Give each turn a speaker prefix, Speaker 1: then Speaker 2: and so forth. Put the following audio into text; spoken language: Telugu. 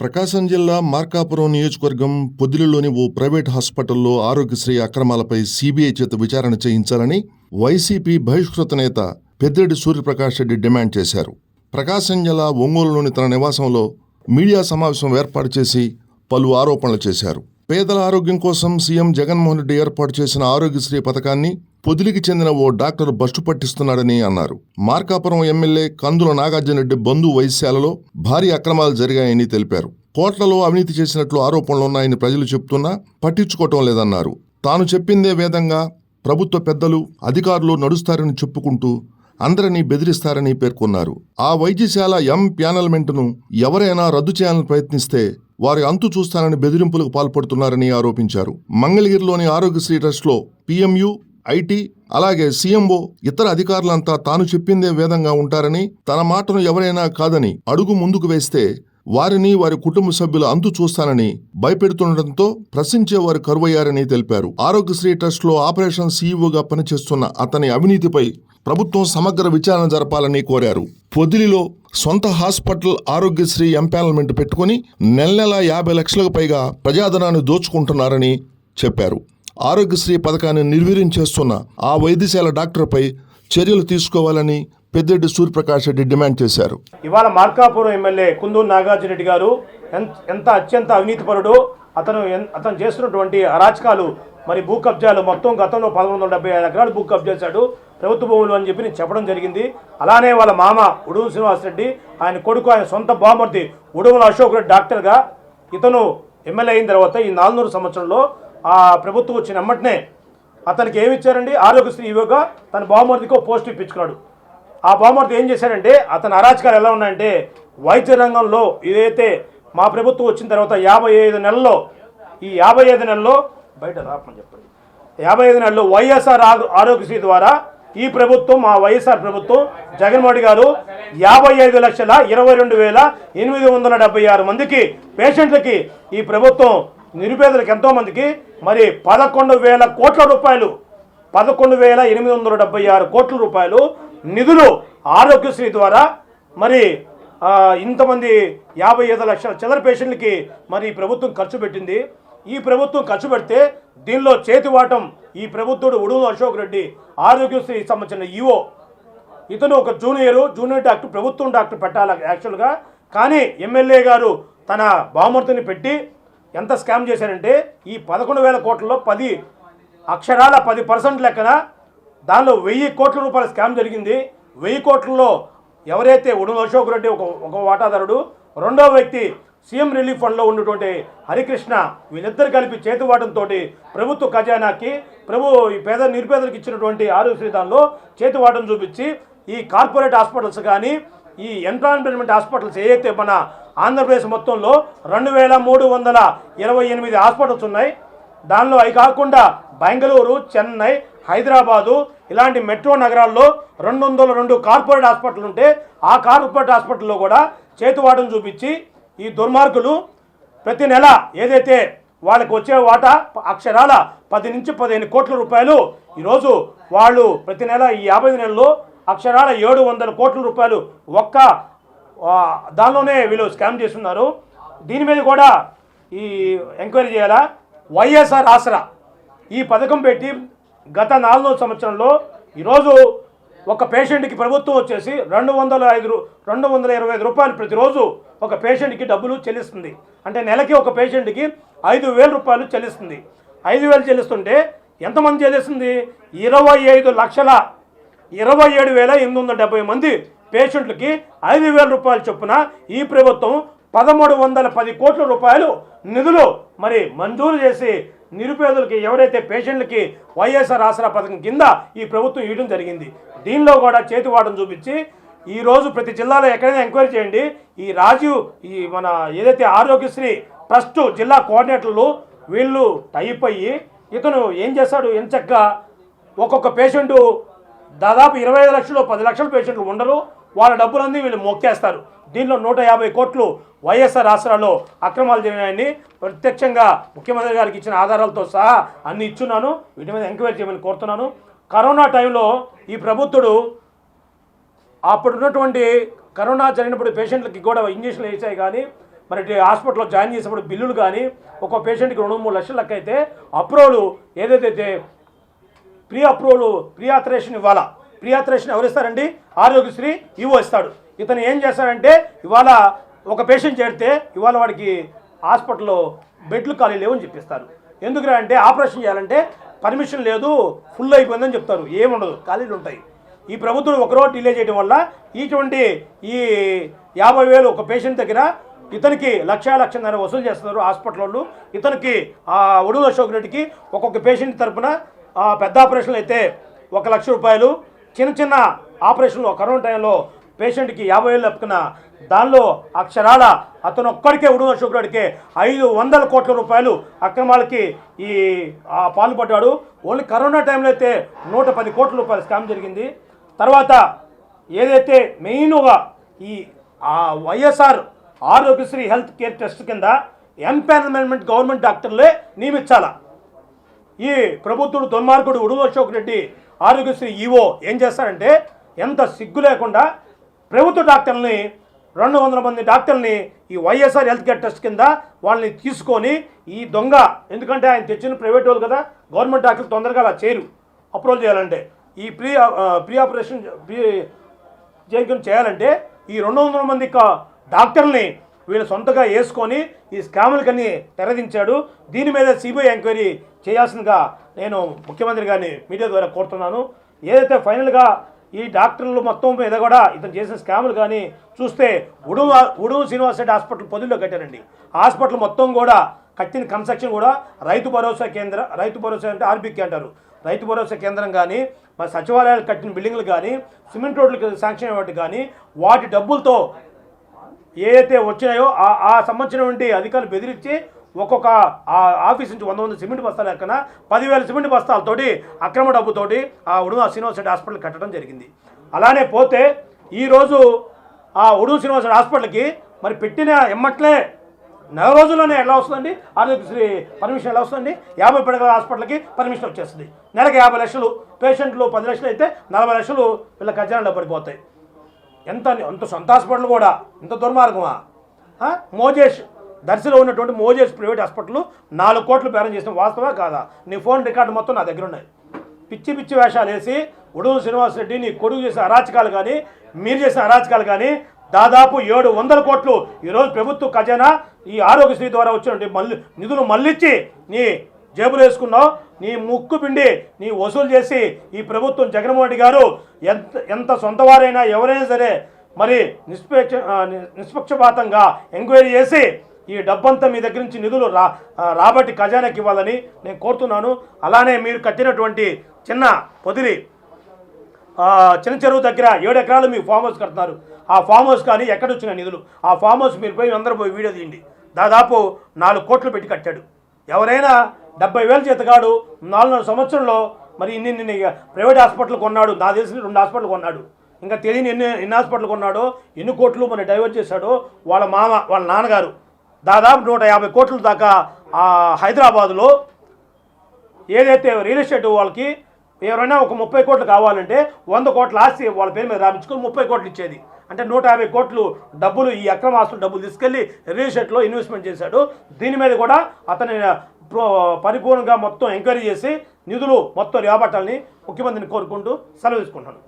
Speaker 1: ప్రకాశం జిల్లా మార్కాపురం నియోజకవర్గం పొదిలిలోని ఓ ప్రైవేట్ హాస్పిటల్లో ఆరోగ్యశ్రీ అక్రమాలపై సీబీఐ చేత విచారణ చేయించాలని వైసీపీ బహిష్కృత నేత పెద్దిరెడ్డి సూర్యప్రకాష్ రెడ్డి డిమాండ్ చేశారు. ప్రకాశం జిల్లా ఒంగోలులోని తన నివాసంలో మీడియా సమావేశం ఏర్పాటు చేసి పలు ఆరోపణలు చేశారు. పేదల ఆరోగ్యం కోసం సీఎం జగన్మోహన్ రెడ్డి ఏర్పాటు చేసిన ఆరోగ్యశ్రీ పథకాన్ని పొదిలికి చెందిన ఓ డాక్టర్ బస్టు పట్టిస్తున్నాడని అన్నారు. మార్కాపురం ఎమ్మెల్యే కందుల నాగార్జునరెడ్డి బంధు వైశ్యాలలో భారీ అక్రమాలు జరిగాయని తెలిపారు. కోట్లలో అవినీతి చేసినట్లు ఆరోపణలున్నాయని ప్రజలు చెప్తున్నా పట్టించుకోవటం లేదన్నారు. తాను చెప్పిందే వేదంగా ప్రభుత్వ పెద్దలు అధికారులు నడుస్తారని చెప్పుకుంటూ అందరినీ బెదిరిస్తారని పేర్కొన్నారు. ఆ వైద్యశాల ఎం ప్యానల్మెంట్ను ఎవరైనా రద్దు చేయాలని ప్రయత్నిస్తే వారి అంతు చూస్తానని బెదిరింపులకు పాల్పడుతున్నారని ఆరోపించారు. మంగళగిరిలోని ఆరోగ్యశ్రీ ట్రస్ట్లో పీఎంయు ఐటీ అలాగే సీఎంఓ ఇతర అధికారులంతా తాను చెప్పిందే వేదంగా ఉంటారని తన మాటను ఎవరైనా కాదని అడుగు ముందుకు వేస్తే వారిని వారి కుటుంబ సభ్యుల అంతు చూస్తానని భయపెడుతుండటంతో ప్రశ్నించేవారు కరువయ్యారని తెలిపారు. ఆరోగ్యశ్రీ ట్రస్ట్లో ఆపరేషన్ సీఈఓగా పనిచేస్తున్న అతని అవినీతిపై ప్రభుత్వం సమగ్ర విచారణ జరపాలని కోరారు. పొదిలిలో సొంత హాస్పిటల్ ఆరోగ్యశ్రీ ఎంపానల్మెంట్ పెట్టుకుని నెల నెల యాభై లక్షలకు పైగా ప్రజాధనాన్ని దోచుకుంటున్నారని చెప్పారు. ఆరోగ్యశ్రీ పథకాన్ని నిర్వీర్యం చేస్తున్న ఆ వైద్యశాల డాక్టర్పై చర్యలు తీసుకోవాలని పెద్దిరెడ్డి సూర్యప్రకాష్ రెడ్డి డిమాండ్ చేశారు.
Speaker 2: ఇవాళ మార్కాపురం ఎమ్మెల్యే కుందూరు నాగార్జున రెడ్డి గారు ఎంత అత్యంత అవినీతిపరుడు అతను ఎన్- అతను చేస్తున్నటువంటి అరాచకాలు మరి భూ కబ్జాలు మొత్తం గతంలో పదమూడు వందల డెబ్బై ఐదు ఎకరాలు భూ కబ్జా చేశాడు ప్రభుత్వ భూములు అని చెప్పి నేను చెప్పడం జరిగింది. అలానే వాళ్ళ మామ ఉడుము శ్రీనివాసరెడ్డి ఆయన కొడుకు ఆయన సొంత బామర్ది ఉడుముల అశోక్ రెడ్డి డాక్టర్గా ఇతను ఎమ్మెల్యే అయిన తర్వాత ఈ నాలుగున్నర సంవత్సరంలో ఆ ప్రభుత్వం వచ్చిన వెంటనే అతనికి ఏమి ఇచ్చారండి? ఆరోగ్యశ్రీ ఇవ్వగా తన బామర్దికి పోస్ట్ ఇప్పించుకున్నాడు. ఆ బామర్ది ఏం చేశాడంటే అతని అరాచకాలు ఎలా ఉన్నాయంటే వైద్య రంగంలో ఇదైతే మా ప్రభుత్వం వచ్చిన తర్వాత యాభై ఐదు నెలల్లో ఈ యాభై ఐదు నెలల్లో బయట రాపని చెప్పండి. యాభై ఐదు నెలల్లో వైఎస్ఆర్ ఆరోగ్యశ్రీ ద్వారా ఈ ప్రభుత్వం మా వైఎస్ఆర్ ప్రభుత్వం జగన్మోహన్ గారు యాభై ఐదు లక్షల ఇరవై రెండు వేల ఎనిమిది వందల డెబ్బై ఆరు మందికి పేషెంట్లకి ఈ ప్రభుత్వం నిరుపేదలకు ఎంతో మందికి మరి పదకొండు వేల కోట్ల రూపాయలు పదకొండు వేల ఎనిమిది వందల డెబ్బై ఆరు కోట్ల రూపాయలు నిధులు ఆరోగ్యశ్రీ ద్వారా మరి ఇంతమంది యాభై ఐదు లక్షల చిల్లర పేషెంట్లకి మరి ప్రభుత్వం ఖర్చు పెట్టింది. ఈ ప్రభుత్వం ఖర్చు పెడితే దీనిలో చేతివాటం ఈ ప్రభుత్వుడు ఉడుగు అశోక్ రెడ్డి ఆరోగ్యశ్రీ సంబంధించిన ఈఓ. ఇతను ఒక జూనియరు జూనియర్ డాక్టర్ ప్రభుత్వం డాక్టర్ పెట్టాలి యాక్చువల్గా. కానీ ఎమ్మెల్యే గారు తన బామర్తిని పెట్టి ఎంత స్కామ్ చేశారంటే ఈ పదకొండు వేల కోట్లలో పది అక్షరాల పది పర్సెంట్ లెక్కన దానిలో వెయ్యి కోట్ల రూపాయల స్కామ్ జరిగింది. వెయ్యి కోట్లలో ఎవరైతే ఉడుమ అశోక్ రెడ్డి ఒక ఒక వాటాదారుడు రెండో వ్యక్తి సీఎం రిలీఫ్ ఫండ్లో ఉన్నటువంటి హరికృష్ణ వీళ్ళిద్దరు కలిపి చేతివాటంతో ప్రభుత్వ ఖజానాకి ప్రభు ఈ పేద నిరుపేదలకు ఇచ్చినటువంటి ఆరోగ్యశ్రీ దానిలో చేతివాటం చూపించి ఈ కార్పొరేట్ హాస్పిటల్స్ కానీ ఈ ఎంప్లాయ్మెంట్ హాస్పిటల్స్ ఏవైతే మన ఆంధ్రప్రదేశ్ మొత్తంలో రెండు వేల మూడు వందల ఇరవై ఎనిమిది హాస్పిటల్స్ ఉన్నాయి. దానిలో అవి కాకుండా బెంగళూరు చెన్నై హైదరాబాదు ఇలాంటి మెట్రో నగరాల్లో రెండు వందల రెండు కార్పొరేట్ హాస్పిటల్ ఉంటే ఆ కార్పొరేట్ హాస్పిటల్లో కూడా చేతివాటం చూపించి ఈ దుర్మార్గులు ప్రతి నెల ఏదైతే వాళ్ళకి వచ్చే వాటా అక్షరాల పది నుంచి పదిహేను కోట్ల రూపాయలు ఈరోజు వాళ్ళు ప్రతి నెల ఈ యాభై నెలల్లో అక్షరాల ఏడు వందల కోట్ల రూపాయలు ఒక్క దానిలోనే వీళ్ళు స్కామ్ చేస్తున్నారు. దీని మీద కూడా ఈ ఎంక్వైరీ చేయాలా? వైఎస్ఆర్ ఆసరా ఈ పథకం పెట్టి గత నాలుగో సంవత్సరంలో ఈరోజు ఒక పేషెంట్కి ప్రభుత్వం వచ్చేసి రెండు వందల ఐదు రెండు వందల ఇరవై ఐదు రూపాయలు ప్రతిరోజు ఒక పేషెంట్కి డబ్బులు చెల్లిస్తుంది. అంటే నెలకి ఒక పేషెంట్కి ఐదు వేల రూపాయలు చెల్లిస్తుంది. ఐదు వేలు చెల్లిస్తుంటే ఎంతమంది చెల్లిస్తుంది? ఇరవై ఐదు లక్షల ఇరవై ఏడు వేల ఎనిమిది వందల డెబ్బై మంది పేషెంట్లకి ఐదు వేల రూపాయల చొప్పున ఈ ప్రభుత్వం పదమూడు వందల పది కోట్ల రూపాయలు నిధులు మరి మంజూరు చేసి నిరుపేదలకి ఎవరైతే పేషెంట్లకి వైఎస్ఆర్ ఆసరా పథకం కింద ఈ ప్రభుత్వం ఇవ్వడం జరిగింది. దీనిలో కూడా చేతివాటం చూపించి ఈరోజు ప్రతి జిల్లాలో ఎక్కడైనా ఎంక్వైరీ చేయండి. ఈ రాజీవ్ ఈ మన ఏదైతే ఆరోగ్యశ్రీ ట్రస్ట్ జిల్లా కోఆర్డినేటర్లు వీళ్ళు టైప్ అయ్యి ఇతను ఏం చేస్తాడు ఎంచక్క ఒక్కొక్క పేషెంటు దాదాపు ఇరవై ఐదు లక్షలు పది లక్షల పేషెంట్లు ఉండరు. వాళ్ళ డబ్బులన్నీ వీళ్ళు మొక్కేస్తారు. దీనిలో నూట యాభై కోట్లు వైఎస్ఆర్ ఆసరాలో అక్రమాలు జరిగినాయని ప్రత్యక్షంగా ముఖ్యమంత్రి గారికి ఇచ్చిన ఆధారాలతో సహా అన్ని ఇచ్చున్నాను. వీటి మీద ఎంక్వైరీ చేయమని కోరుతున్నాను. కరోనా టైంలో ఈ ప్రభుత్వుడు అప్పుడు ఉన్నటువంటి కరోనా జరిగినప్పుడు పేషెంట్లకి కూడా ఇంజక్షన్లు వేసాయి కానీ మరి హాస్పిటల్లో జాయిన్ చేసినప్పుడు బిల్లులు కానీ ఒక్కో పేషెంట్కి రెండు మూడు లక్షలకైతే అయితే అప్రూవల్ ఏదైతే ప్రీ అప్రూవల్ ప్రియాథరేషన్ ఇవ్వాలా ప్రియాథరేషన్ ఎవరు ఇస్తారండి ఆరోగ్యశ్రీ ఇవో ఇస్తాడు. ఇతను ఏం చేస్తాడంటే ఇవాళ ఒక పేషెంట్ చేరితే ఇవాళ వాడికి హాస్పిటల్లో బెడ్లు ఖాళీ లేవని చెప్పిస్తారు. ఎందుకురా అంటే ఆపరేషన్ చేయాలంటే పర్మిషన్ లేదు ఫుల్ అయిపోయిందని చెప్తారు. ఏముండదు ఖాళీలు ఉంటాయి. ఈ ప్రభుత్వం ఒకరోజు డిలే చేయడం వల్ల ఇటువంటి ఈ యాభై వేలు ఒక పేషెంట్ దగ్గర ఇతనికి లక్ష లక్షన్నర వసూలు చేస్తున్నారు హాస్పిటల్ వాళ్ళు. ఇతనికి ఆ ఒడుగు అశోక్ రెడ్డికి ఒక్కొక్క పేషెంట్ తరపున పెద్ద ఆపరేషన్లు అయితే ఒక లక్ష రూపాయలు. చిన్న చిన్న ఆపరేషన్లు కరోనా టైంలో పేషెంట్కి యాభై వేలు లెప్పుకున్న దానిలో అక్షరాల అతను ఒక్కడికే ఉడుమ శుక్రుడికే ఐదు వందల కోట్ల రూపాయలు అక్రమాలకి ఈ పాల్పడ్డాడు ఓన్లీ కరోనా టైంలో అయితే నూట పది కోట్ల రూపాయలు స్కామ్ జరిగింది. తర్వాత ఏదైతే మెయిన్గా ఈ YSR Aarogyasri health care test కింద ఎంపానల్మెంట్ గవర్నమెంట్ డాక్టర్లే నియమించాలా? ఈ ప్రభుత్వుడు దుర్మార్గుడు ఉడుగు అశోక్ రెడ్డి ఆరోగ్యశ్రీ ఈవో ఏం చేస్తారంటే ఎంత సిగ్గు లేకుండా ప్రభుత్వ డాక్టర్ని రెండు వందల మంది డాక్టర్ని ఈ వైఎస్ఆర్ హెల్త్ కేర్ టెస్ట్ కింద వాళ్ళని తీసుకొని ఈ దొంగ ఎందుకంటే ఆయన తెచ్చిన ప్రైవేట్ వాళ్ళు కదా గవర్నమెంట్ డాక్టర్లు తొందరగా అలా చేయరు అప్రూవల్ చేయాలంటే. ఈ ప్రీ ప్రీ ఆపరేషన్ ప్రీ జైకం చేయాలంటే ఈ రెండు వందల మంది డాక్టర్ని వీళ్ళు సొంతగా వేసుకొని ఈ స్కాములకన్నీ తెరదించాడు. దీని మీద సిబిఐ ఎంక్వైరీ చేయాల్సిందిగా నేను ముఖ్యమంత్రి గారిని మీడియా ద్వారా కోరుతున్నాను. ఏదైతే ఫైనల్గా ఈ డాక్టర్లు మొత్తం మీద కూడా ఇతను చేసిన స్కాములు కానీ చూస్తే ఉడుము ఉడుము శ్రీనివాస రెడ్డి హాస్పిటల్ పొదిలో కట్టారండి. హాస్పిటల్ మొత్తం కూడా కట్టిన కన్స్ట్రక్షన్ కూడా రైతు భరోసా కేంద్ర రైతు భరోసా అంటే ఆర్బీకే అంటారు. రైతు భరోసా కేంద్రం కానీ మరి సచివాలయాలు కట్టిన బిల్డింగ్లు కానీ సిమెంట్ రోడ్లు శాంక్షన్ అవ్వటి కానీ వాటి డబ్బులతో ఏదైతే వచ్చినాయో ఆ ఆ సంబంధించినటువంటి అధికారులు బెదిరించి ఒక్కొక్క ఆ ఆఫీస్ నుంచి వంద వంద సిమెంట్ బస్తాలు ఎక్కన పదివేల సిమెంట్ బస్తాలతోటి అక్రమ డబ్బుతోటి ఆ ఉడుమ శ్రీనివాస రెడ్డి హాస్పిటల్ కట్టడం జరిగింది. అలానే పోతే ఈరోజు ఆ ఉడుమ శ్రీనివాస రెడ్డి హాస్పిటల్కి మరి పెట్టిన ఎమ్మట్లే నెల రోజుల్లోనే ఎలా వస్తుందండి? ఆరోగ్యశ్రీ పర్మిషన్ ఎలా వస్తుంది యాభై పడగల హాస్పిటల్కి పర్మిషన్ వచ్చేస్తుంది. నెలకు యాభై లక్షలు పేషెంట్లు పది లక్షలు అయితే నలభై లక్షలు వీళ్ళ ఖజానాలో పడిపోతాయి. ఎంత అంత సొంత హాస్పిటల్ కూడా ఇంత దుర్మార్గమా? మోజేష్ దర్శిలో ఉన్నటువంటి మోజేస్ ప్రైవేట్ హాస్పిటల్ నాలుగు కోట్లు బేరం చేసిన వాస్తవా కాదా? నీ ఫోన్ రికార్డు మొత్తం నా దగ్గర ఉన్నాయి. పిచ్చి పిచ్చి వేషాలు వేసి ఉడుగు శ్రీనివాస్ రెడ్డి నీ కొడుకు చేసిన అరాచకాలు కానీ మీరు చేసిన అరాచకాలు కానీ దాదాపు ఏడు వందల కోట్లు ఈరోజు ప్రభుత్వ ఖజానా ఈ ఆరోగ్యశ్రీ ద్వారా వచ్చినటువంటి మళ్ళీ నిధులు మళ్ళిచ్చి నీ జేబులు వేసుకున్నావు. నీ ముక్కు పిండి నీ వసూలు చేసి ఈ ప్రభుత్వం జగన్మోహన్ రెడ్డి గారు ఎంత ఎంత సొంతవారైనా ఎవరైనా సరే మరి నిష్పక్ష నిష్పక్షపాతంగా ఎంక్వైరీ చేసి ఈ డబ్బంతా మీ దగ్గర నుంచి నిధులు రా రాబట్టి ఖజానాకి ఇవ్వాలని నేను కోరుతున్నాను. అలానే మీరు కట్టినటువంటి చిన్న పొదిలి చిన్న చెరువు దగ్గర ఏడు ఎకరాలు మీ ఫామ్ హౌస్ కడుతున్నారు. ఆ ఫామ్ హౌస్ కానీ ఎక్కడ వచ్చిన నిధులు. ఆ ఫామ్ హౌస్ మీరు పోయి అందరూ పోయి వీడియో తీయండి. దాదాపు నాలుగు కోట్లు పెట్టి కట్టాడు. ఎవరైనా డెబ్బై వేలు చేతగాడు నాలుగున్నర సంవత్సరంలో మరి ఇన్ని ఇన్ని ప్రైవేట్ హాస్పిటల్ కొన్నాడు. నా తెలిసిన రెండు హాస్పిటల్ కొన్నాడు. ఇంకా తెలియని ఎన్ని ఎన్ని హాస్పిటల్ కొన్నాడో ఎన్ని కోట్లు మరి డైవర్ట్ చేశాడో వాళ్ళ మామ వాళ్ళ నాన్నగారు దాదాపు నూట యాభై కోట్ల దాకా హైదరాబాద్లో హైదరాబాదులో ఏదైతే రియల్ ఎస్టేట్ వాళ్ళకి ఎవరైనా ఒక ముప్పై కోట్లు కావాలంటే వంద కోట్ల ఆస్తి వాళ్ళ పేరు మీద రాపించుకొని ముప్పై కోట్లు ఇచ్చేది. అంటే నూట యాభై కోట్లు డబ్బులు ఈ అక్రమ ఆస్తులు డబ్బులు తీసుకెళ్ళి రియల్ ఎస్టేట్లో ఇన్వెస్ట్మెంట్ చేశాడు. దీని మీద కూడా అతని ప్రో- పరిపూర్ణంగా మొత్తం ఎంక్వైరీ చేసి నిధులు మొత్తం రాబట్టాలని ముఖ్యమంత్రిని కోరుకుంటూ సెలవు తీసుకుంటాను